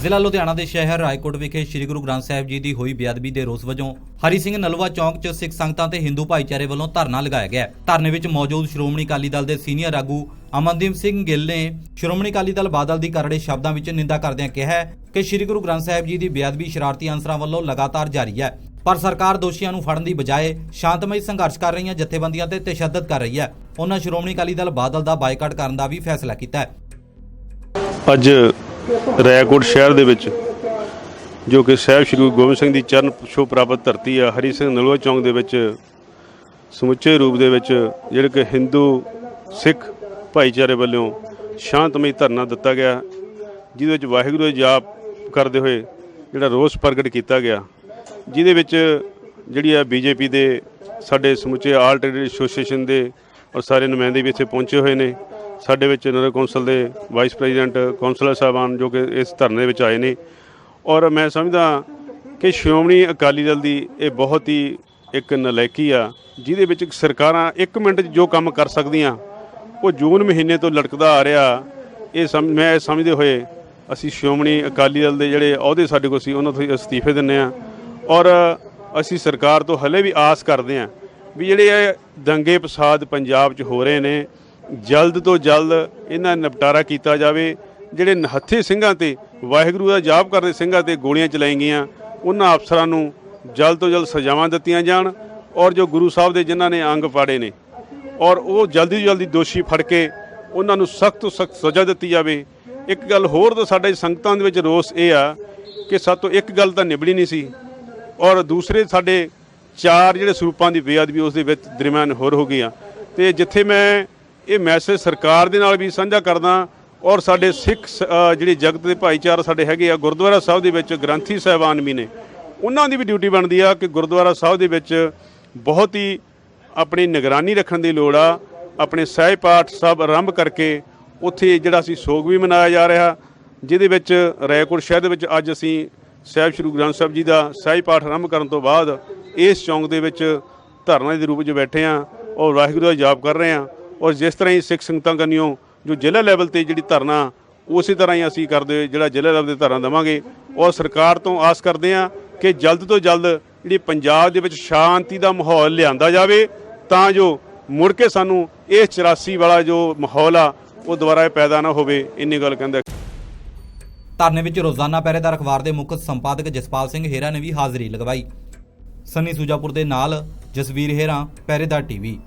ਜ਼ਿਲ੍ਹਾ ਲੁਧਿਆਣਾ ਦੇ ਸ਼ਹਿਰ ਰਾਏਕੋਟ ਵਿਖੇ ਸ੍ਰੀ ਗੁਰੂ ਗ੍ਰੰਥ ਸਾਹਿਬ ਜੀ ਦੀ ਹੋਈ ਬੇਅਦਬੀ ਦੇ ਰੋਸ ਵਜੋਂ ਹਰੀ ਸਿੰਘ ਨਲਵਾ ਚੌਂਕ 'ਚ ਸਿੱਖ ਸੰਗਤਾਂ ਤੇ ਹਿੰਦੂ ਭਾਈਚਾਰੇ ਵੱਲੋਂ ਧਰਨਾ ਲਗਾਇਆ ਗਿਆ। ਧਰਨੇ ਵਿੱਚ ਮੌਜੂਦ ਸ਼੍ਰੋਮਣੀ ਅਕਾਲੀ ਦਲ ਦੇ ਸੀਨੀਅਰ ਆਗੂ ਅਮਨਦੀਪ ਸਿੰਘ ਗਿੱਲ ਨੇ ਸ਼੍ਰੋਮਣੀ ਅਕਾਲੀ ਦਲ ਬਾਦਲ ਦੀ ਕਰੜੇ ਸ਼ਬਦਾਂ ਵਿੱਚ ਨਿੰਦਾ ਕਰਦਿਆਂ ਕਿਹਾ ਕਿ ਸ੍ਰੀ ਗੁਰੂ ਗ੍ਰੰਥ ਸਾਹਿਬ ਜੀ ਦੀ ਬੇਅਦਬੀ ਸ਼ਰਾਰਤੀ ਅਨਸਰਾਂ ਵੱਲੋਂ ਲਗਾਤਾਰ ਜਾਰੀ ਹੈ। ਪਰ ਸਰਕਾਰ ਦੋਸ਼ੀਆਂ ਨੂੰ ਫੜਨ ਦੀ ਬਜਾਏ ਸ਼ਾਂਤਮਈ ਸੰਘਰਸ਼ ਕਰ ਰਹੀਆਂ ਜਥੇਬੰਦੀਆਂ ਤੇ ਤਸ਼ੱਦਦ ਕਰ ਰਹੀ ਹੈ। ਉਹਨਾਂ ਸ਼੍ਰੋਮਣੀ ਅਕਾਲੀ ਦਲ ਬਾਦਲ ਦਾ ਬਾਈਕਾਟ ਕਰਨ ਦਾ ਵੀ ਫੈਸਲਾ ਕੀਤਾ ਹੈ। ਅੱਜ ਰਾਏਕੋਟ ਸ਼ਹਿਰ ਦੇ ਵਿੱਚ, ਜੋ ਕਿ ਸਾਹਿਬ ਸ਼੍ਰੀ ਗੁਰੂ ਗੋਬਿੰਦ ਸਿੰਘ ਦੀ ਚਰਨ ਛੋਹ ਪ੍ਰਾਪਤ ਧਰਤੀ ਆ, ਹਰੀ ਸਿੰਘ ਨਲਵਾ ਚੌਂਕ ਦੇ ਵਿੱਚ, ਸਮੁੱਚੇ ਰੂਪ ਦੇ ਵਿੱਚ ਜਿਹੜੇ ਕਿ ਹਿੰਦੂ ਸਿੱਖ ਭਾਈਚਾਰੇ ਵੱਲੋਂ ਸ਼ਾਂਤਮਈ ਧਰਨਾ ਦਿੱਤਾ ਗਿਆ, ਜਿਹਦੇ ਵਿੱਚ ਵਾਹਿਗੁਰੂ ਦਾ ਜਾਪ ਕਰਦੇ ਹੋਏ ਜਿਹੜਾ ਰੋਸ ਪ੍ਰਗਟ ਕੀਤਾ ਗਿਆ, ਜਿਹਦੇ ਵਿੱਚ ਜਿਹੜੀ ਆ ਬੀਜੇਪੀ ਦੇ ਸਾਡੇ ਸਮੁੱਚੇ ਆਲ ਟ੍ਰੇਡ ਐਸੋਸੀਏਸ਼ਨ ਦੇ ਔਰ ਸਾਰੇ ਨੁਮਾਇੰਦੇ ਵੀ ਇੱਥੇ ਪਹੁੰਚੇ ਹੋਏ ਨੇ ਸਾਡੇ ਵਿੱਚ ਨਗਰ ਕੌਂਸਲ ਦੇ ਵਾਈਸ ਪ੍ਰੈਜ਼ੀਡੈਂਟ ਕੌਂਸਲਰ ਸਾਹਿਬਾਨ ਜੋ ਕਿ ਇਸ ਧਰਨੇ ਵਿੱਚ ਆਏ ਨੇ। ਔਰ ਮੈਂ ਸਮਝਦਾ ਕਿ ਸ਼੍ਰੋਮਣੀ ਅਕਾਲੀ ਦਲ ਦੀ ਇਹ ਬਹੁਤ ਹੀ ਇੱਕ ਨਲਾਇਕੀ ਆ, ਜਿਹਦੇ ਵਿੱਚ ਸਰਕਾਰਾਂ 1 ਮਿੰਟ 'ਚ ਜੋ ਕੰਮ ਕਰ ਸਕਦੀਆਂ, ਉਹ ਜੂਨ ਮਹੀਨੇ ਤੋਂ ਲਟਕਦਾ ਆ ਰਿਹਾ। ਇਹ ਸਮ, ਮੈਂ ਇਹ ਸਮਝਦੇ ਹੋਏ ਅਸੀਂ ਸ਼੍ਰੋਮਣੀ ਅਕਾਲੀ ਦਲ ਦੇ ਜਿਹੜੇ ਅਹੁਦੇ ਸਾਡੇ ਕੋਲ ਸੀ, ਉਹਨਾਂ ਤੋਂ ਅਸਤੀਫੇ ਦਿੰਨੇ ਆ ਔਰ ਅਸੀਂ ਸਰਕਾਰ ਤੋਂ ਹਲੇ ਵੀ ਆਸ ਕਰਦੇ ਆ ਵੀ ਜਿਹੜੇ ਇਹ ਦੰਗੇ ਫਸਾਦ ਪੰਜਾਬ 'ਚ ਹੋ ਰਹੇ ਨੇ ਜਲਦ ਤੋਂ ਜਲਦ ਇਹਨਾਂ ਨਿਪਟਾਰਾ ਕੀਤਾ ਜਾਵੇ। ਜਿਹੜੇ ਨਹੱਥੇ ਸਿੰਘਾਂ ਤੇ, ਵਾਹਿਗੁਰੂ ਦਾ ਜਾਪ ਕਰਦੇ ਸਿੰਘਾਂ ਤੇ ਗੋਲੀਆਂ ਚਲਾਈ ਗਈਆਂ, ਉਹਨਾਂ ਅਫਸਰਾਂ ਨੂੰ ਜਲਦ ਤੋਂ ਜਲਦ ਸਜ਼ਾਵਾਂ ਦਿੱਤੀਆਂ ਜਾਣ ਔਰ ਜੋ ਗੁਰੂ ਸਾਹਿਬ ਦੇ ਜਿਨ੍ਹਾਂ ਨੇ ਅੰਗ ਪਾੜੇ ਨੇ ਔਰ ਉਹ ਜਲਦੀ ਤੋਂ ਜਲਦੀ ਦੋਸ਼ੀ ਫੜ ਕੇ ਉਹਨਾਂ ਨੂੰ ਸਖਤ ਤੋਂ ਸਖਤ ਸਜ਼ਾ ਦਿੱਤੀ ਜਾਵੇ। ਇੱਕ ਗੱਲ ਹੋਰ ਤਾਂ ਸਾਡੇ ਸੰਗਤਾਂ ਦੇ ਵਿੱਚ ਰੋਸ ਇਹ ਆ ਕਿ ਸਾਤੋਂ ਇੱਕ ਗੱਲ ਤਾਂ ਨਿਬੜੀ ਨਹੀਂ ਸੀ ਔਰ ਦੂਸਰੇ ਸਾਡੇ ਚਾਰ ਜਿਹੜੇ ਸਰੂਪਾਂ ਦੀ ਬੇਅਦਬੀ ਉਸ ਦੇ ਵਿੱਚ ਦਰਮਿਆਨ ਹੋਰ ਹੋ ਗਈਆਂ। ਤੇ ਜਿੱਥੇ ਮੈਂ ਇਹ ਮੈਸੇਜ ਸਰਕਾਰ ਦੇ ਨਾਲ ਵੀ ਸਾਂਝਾ ਕਰਦਾ ਔਰ ਸਾਡੇ ਸਿੱਖ ਸ- ਜਿਹੜੇ ਜਗਤ ਦੇ ਭਾਈਚਾਰਾ ਸਾਡੇ ਹੈਗੇ ਆ, ਗੁਰਦੁਆਰਾ ਸਾਹਿਬ ਦੇ ਵਿੱਚ ਗ੍ਰੰਥੀ ਸਾਹਿਬਾਨ ਵੀ ਨੇ। ਉਹਨਾਂ ਦੀ ਵੀ ਡਿਊਟੀ ਬਣਦੀ ਆ ਕਿ ਗੁਰਦੁਆਰਾ ਸਾਹਿਬ ਦੇ ਵਿੱਚ ਬਹੁਤ ਹੀ ਆਪਣੀ ਨਿਗਰਾਨੀ ਰੱਖਣ ਦੀ ਲੋੜ ਆ, ਆਪਣੇ ਸਹਿਜ ਪਾਠ ਸਭ ਆਰੰਭ ਕਰਕੇ ਉੱਥੇ ਜਿਹੜਾ ਅਸੀਂ ਸੋਗ ਵੀ ਮਨਾਇਆ ਜਾ ਰਿਹਾ, ਜਿਹਦੇ ਵਿੱਚ ਰਾਏਕੋਟ ਸ਼ਹਿਰ ਦੇ ਵਿੱਚ ਅੱਜ ਅਸੀਂ ਸਾਹਿਬ ਸ਼੍ਰੀ ਗ੍ਰੰਥ ਸਾਹਿਬ ਜੀ ਦਾ ਸਹਿਜ ਪਾਠ ਆਰੰਭ ਕਰਨ ਤੋਂ ਬਾਅਦ ਇਸ ਚੌਂਕ ਦੇ ਵਿੱਚ ਧਰਨਾ ਦੇ ਰੂਪ 'ਚ ਬੈਠੇ ਆ ਔਰ ਵਾਹਿਗੁਰੂ ਦਾ ਜਾਪ ਕਰ ਰਹੇ ਆ। ਔਰ ਜਿਸ ਤਰ੍ਹਾਂ ਹੀ ਸਿੱਖ ਸੰਗਤਾਂ ਕੰਨਿਓ ਜੋ ਜ਼ਿਲ੍ਹਾ ਲੈਵਲ ਤੇ ਜਿਹੜੀ ਧਰਨਾ, ਉਸੇ ਤਰ੍ਹਾਂ ਹੀ ਅਸੀਂ ਕਰਦੇ ਜਿਹੜਾ ਜ਼ਿਲ੍ਹਾ ਲੈਵਲ ਤੇ ਧਰਨਾ ਦੇਵਾਂਗੇ। ਔਰ ਸਰਕਾਰ ਤੋਂ ਆਸ ਕਰਦੇ ਆ ਕਿ ਜਲਦ ਤੋਂ ਜਲਦ ਜਿਹੜੀ ਪੰਜਾਬ ਦੇ ਵਿੱਚ ਸ਼ਾਂਤੀ ਦਾ ਮਾਹੌਲ ਲਿਆਂਦਾ ਜਾਵੇ, ਤਾਂ ਜੋ ਮੁੜ ਕੇ ਸਾਨੂੰ ਇਹ 84 ਵਾਲਾ ਜੋ ਮਾਹੌਲ ਆ, ਉਹ ਦੁਬਾਰਾ ਪੈਦਾ ਨਾ ਹੋਵੇ, ਇੰਨੀ ਗੱਲ ਕਹਿੰਦਾ। ਧਰਨੇ ਵਿੱਚ ਰੋਜ਼ਾਨਾ ਪਹਿਰੇਦਾਰ ਅਖਬਾਰ ਦੇ ਮੁੱਖ ਸੰਪਾਦਕ ਜਸਪਾਲ ਸਿੰਘ ਹੇਰਾ ਨੇ ਵੀ ਹਾਜ਼ਰੀ ਲਗਵਾਈ। ਸੰਨੀ ਸੂਜਾਪੁਰ ਦੇ ਨਾਲ ਜਸਵੀਰ ਹੇਰਾ, ਪਹਿਰੇਦਾਰ ਟੀਵੀ।